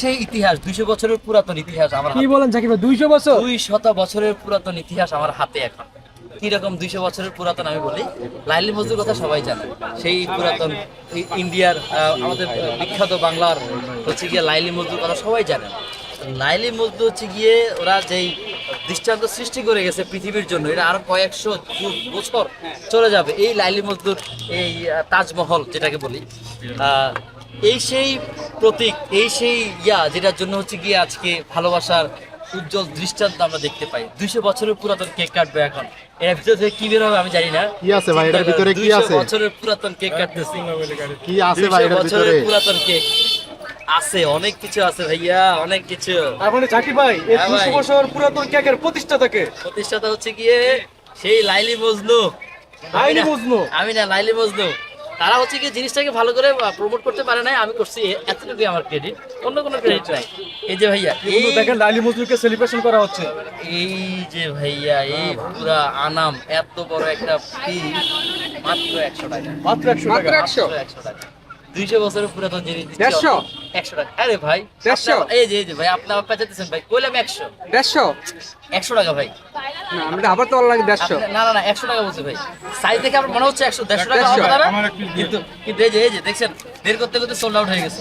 সেই ইতিহাস দুইশো বছরের পুরাতন ইতিহাস আমার কি বলেন ভাই দুইশো বছর? দুই শত বছরের পুরাতন ইতিহাস আমার হাতে এখন। কীরকম দুইশো বছরের পুরাতন আমি বলি? লাইলি মজদুর কথা সবাই জানে। সেই পুরাতন ইন্ডিয়ার আমাদের বিখ্যাত বাংলার হচ্ছে গিয়ে লাইলি মজদুর কথা সবাই জানে। লাইলি মজদুর হচ্ছে গিয়ে ওরা যেই দৃষ্টান্ত সৃষ্টি করে গেছে পৃথিবীর জন্য এটা আরও কয়েকশো যুগ বছর চলে যাবে। এই লাইলি মজদুর এই তাজমহল যেটাকে বলি আহ, এই সেই প্রতীক এই সেই ইয়া যেটার জন্য হচ্ছে গিয়ে আজকে ভালোবাসার উজ্জ্বল দৃষ্টান্ত আমরা দেখতে পাই। দুইশো বছরের পুরাতন কেক কাটবে এখন। এর ভিতর থেকে কি বের হবে আমি জানি না। কি আছে ভাই, এটার ভিতরে কি আছে? বছরের পুরাতন কেক কাটতেছি। কি আছে ভাই এটার ভিতরে? পুরাতন কেক। আছে অনেক কিছু আছে ভাইয়া অনেক কিছু। তার মানে জাকির ভাই এই হ্যাঁ দুইশো ভাই। বছর পুরাতন কেকের প্রতিষ্ঠাতাকে প্রতিষ্ঠাতা হচ্ছে গিয়ে সেই লাইলি মজনু। আমি লাইলি মজনু? আমি না লাইলি মজনু। তারা হচ্ছে কি জিনিসটাকে ভালো করে প্রমোট করতে পারে নাই আমি করছি এতটুকুই আমার ক্রেডিট অন্য কোনো ক্রেডিট নাই। এই যে ভাইয়া এই দেখেন লাইলি মজদুরকে সেলিব্রেশন করা হচ্ছে। এই যে ভাইয়া এই পুরা আনাম এত বড় একটা পিস মাত্র একশো টাকা। মাত্র একশো টাকা। একশো? টাকা। দুইশো বছরের পুরাতন জিনিস দেড়শো? একশো টাকা। আরে ভাই দেড়শো? এই যে এই যে ভাই আপনি আমার পেঁচাতেছেন ভাই কইলাম একশো। দেড়শো? একশো টাকা ভাই। না আবার তো লাগে দেড়শো। না না না একশো টাকা বলছি ভাই। সাইজ দেখে আমার মনে হচ্ছে একশো দেড়শো টাকা হবে না? কিন্তু কিন্তু এই যে এই যে দেখছেন বের করতে করতে সোল্ড আউট হয়ে গেছে।